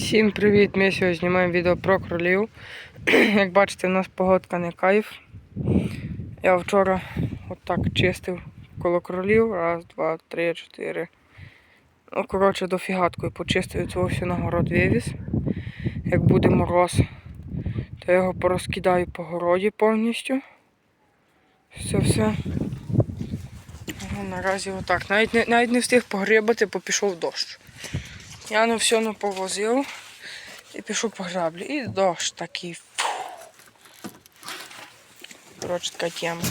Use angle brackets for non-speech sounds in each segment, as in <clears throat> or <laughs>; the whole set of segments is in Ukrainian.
Всім привіт! Ми сьогодні знімаємо відео про кролів. <clears throat> Як бачите, у нас погодка не кайф. Я вчора отак чистив коло кролів. Раз, два, три, чотири. Ну, коротше, дофігаткою почистив цього всю на город вивіз. Як буде мороз, то я його порозкидаю по городі повністю. Все, все. Наразі отак. Навіть не, навіть не встиг погрібати, бо пішов дощ. Я ну все ну повозив і пішов по граблі. І дощ такий. Коротше, така тема.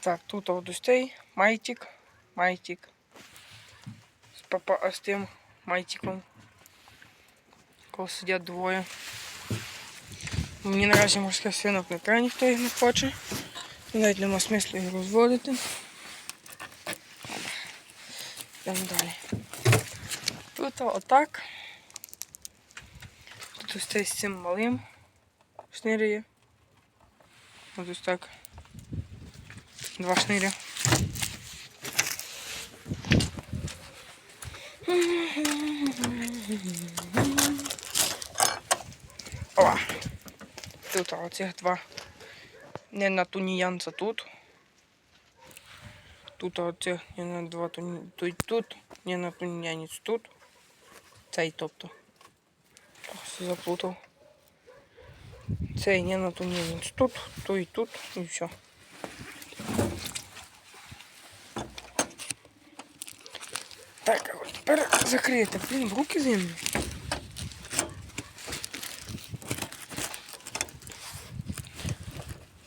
Так, тут одустей, майтик, майтик. З, папа, з тим майтиком. Коли сидять двоє. Мені наразі морських свинок не треба, ніхто їх не хоче. Навіть нема смислу їх розводити. Йдемо далі. Тут отак. Тут ось цей з цим малим шниряє. Ось ось так. Два шниря. О! Тут оцих два. Не на туніянця тут. Тут оце не на два туні... тут, тут, не на тунянець тут. Цей тобто. Ох, заплутав. Цей не на тунянець тут, то і тут, і все. Так, а тепер закрити. Блін, руки зимні.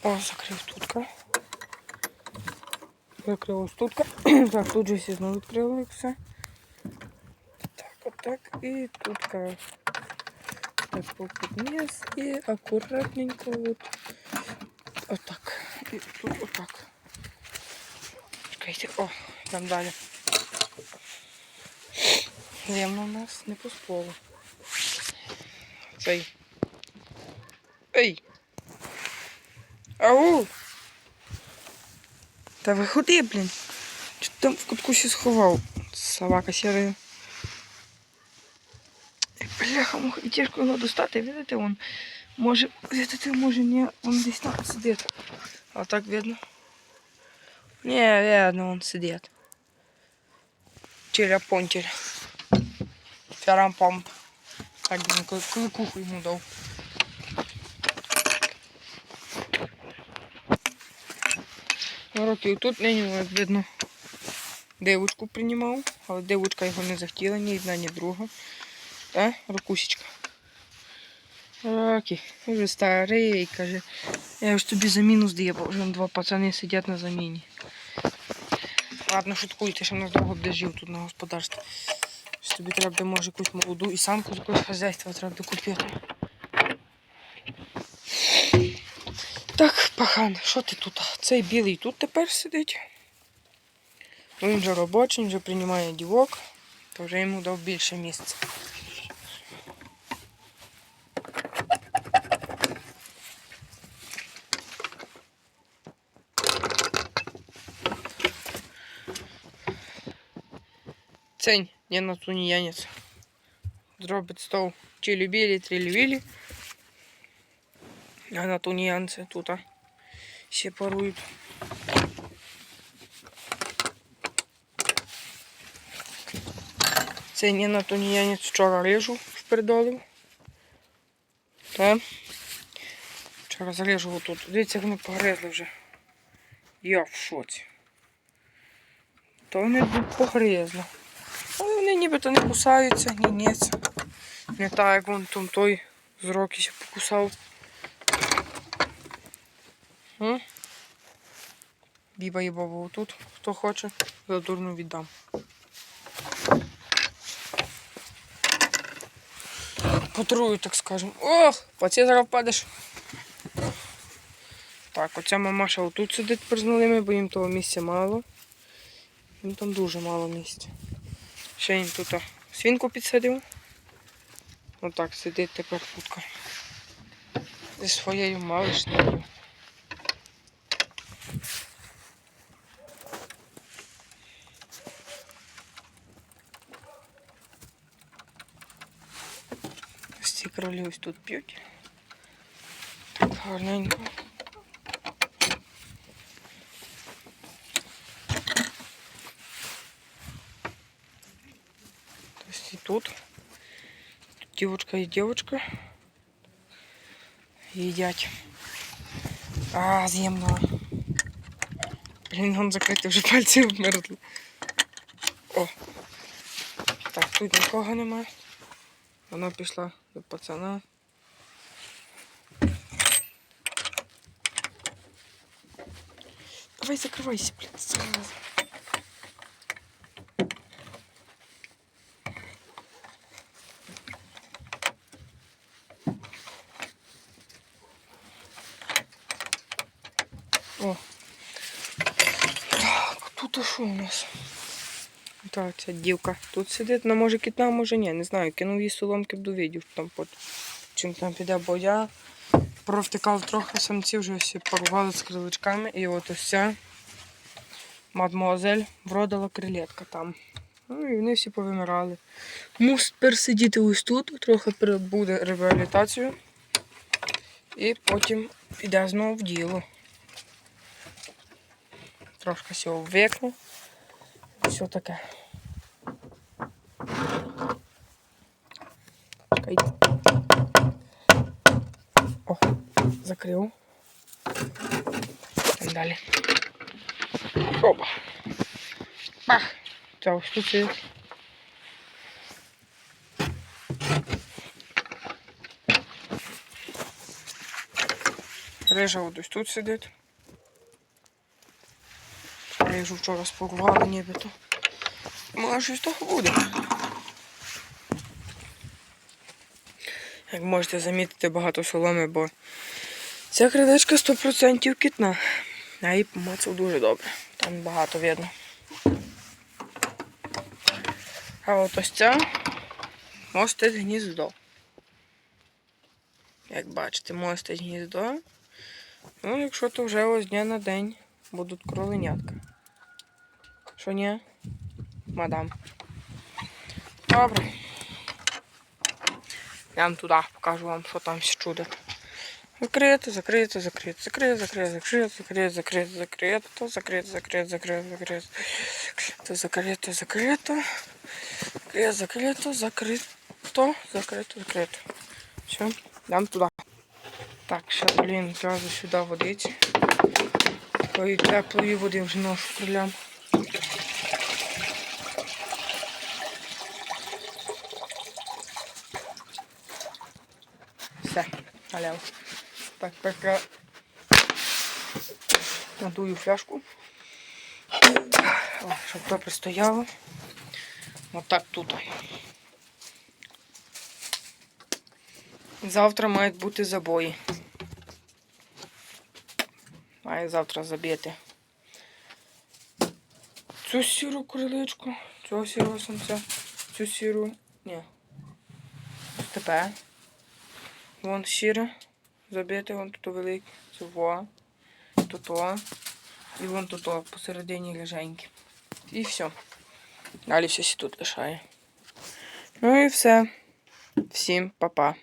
О, закрив тутка. Закрила стутка. <clears throat> так, тут же все знову відкрила як все. Так, отак. І тут так підніс і акуратненько от отак. І тут отак. Чекайте, о, там далі. Земно у нас не посполо. Цей. Ей! Ау! Та виходи, блін. Чи ти там в кутку ще сховав? Собака сірая. І тяжко його достати, видите, он може, видите, може, ні, он десь там сидить. А так видно? Не, видно, он сидить. Черяпонтель. Фярампамп. Так, він коли- коли куху йому дав. Років тут нині як видно. Дивочку приймав, але дивочка його не захотіла, ні одна, ні друга. Та, рукусечка. Рокі, вже старий, каже. Я ж тобі заміну здаю, бо вже два пацани сидять на заміні. Ладно, шуткуйте, що в нас довго буде жив тут на господарстві. Що тобі треба буде, може якусь молоду і самку з якогось хазяйства треба буде купити. Так, пахан, що ти тут? Цей білий тут тепер сидить. Ну, Він вже робочий, він вже приймає дівок, то вже йому дав більше місця. Цень, не на туніянець. Зробить стол чилі-білі, трилі-вілі. А на туніянці тут а, ще парують. Це не на туніянець вчора рижу впередолив. Та. Вчора зарежу отут. Дивіться, як вони погризли вже. Я в шоці. То вони погризли. Але вони нібито не кусаються, ні ніц. Не так, як вон там той з роки покусав. Біба і баба тут. Хто хоче, за дурну віддам. Потрую, так скажем. Ох, паці зараз впадеш. Так, оця мамаша отут сидить з бо їм того місця мало. Їм там дуже мало місця. Ще їм тут свинку підсадив. Отак сидить тепер кутка. Зі своєю малишнею. Всі кролі ось тут п'ють. Так, гарненько. И тут Девочка и девочка едят. А, земного. Блин, он закрытый, уже <laughs> пальці вмерзли. О! Так, тут нікого немає. Вона пішла до пацана. Давай закрывайся, блядь, сразу. Що у нас? Так, ця дівка тут сидить, ну може кітна, може ні, не знаю. Кинув їй соломки б довідів там под чим там піде, бо я провтикав трохи самців, вже всі порвали з криличками. І от ось ця мадмуазель вродила крилетка там. Ну і вони всі повимирали. Мус тепер сидіти ось тут, трохи буде реабілітацію. І потім піде знову в діло. Трошки всього ввикне. Все таке. О, закрив. Там далі. Опа. Бах. Тут сидить. Рижа ось тут сидить. Рижу вчора спакували нібито. Може щось того буде. Як можете замітити, багато соломи, бо ця криличка 100% кітна. Я її помацав дуже добре. Там багато видно. А от ось ця мостить гніздо. Як бачите, мостить гніздо. Ну, якщо то вже ось дня на день будуть кроленятка. Що ні? Мадам. Добре. Я вам туди покажу вам, що там все чудо. Закрито, закрито, закрито, закрито, закрито, закрито, закрито, закрито, закрито, закрито, закрито, закрито, закрито, закрито, закрито, закрито, закрито, закрито, закрито, закрито. Все, дам туди. Так, ще, блін, зразу сюди водиці. Такої теплої води вже ношу крилям. Все, наляв. Так, пока надую фляжку. О, щоб добре стояло. Отак тут. Завтра мають бути забої. Має завтра забити. Цю сіру криличку, цього сірого самця, цю сіру. Ні. Тепер. Вон сіре. забите, вон тут во. Тут о. І вон тут посередині леженькі. І все. Далі все сі тут лишає. Ну і все. Всім па-па.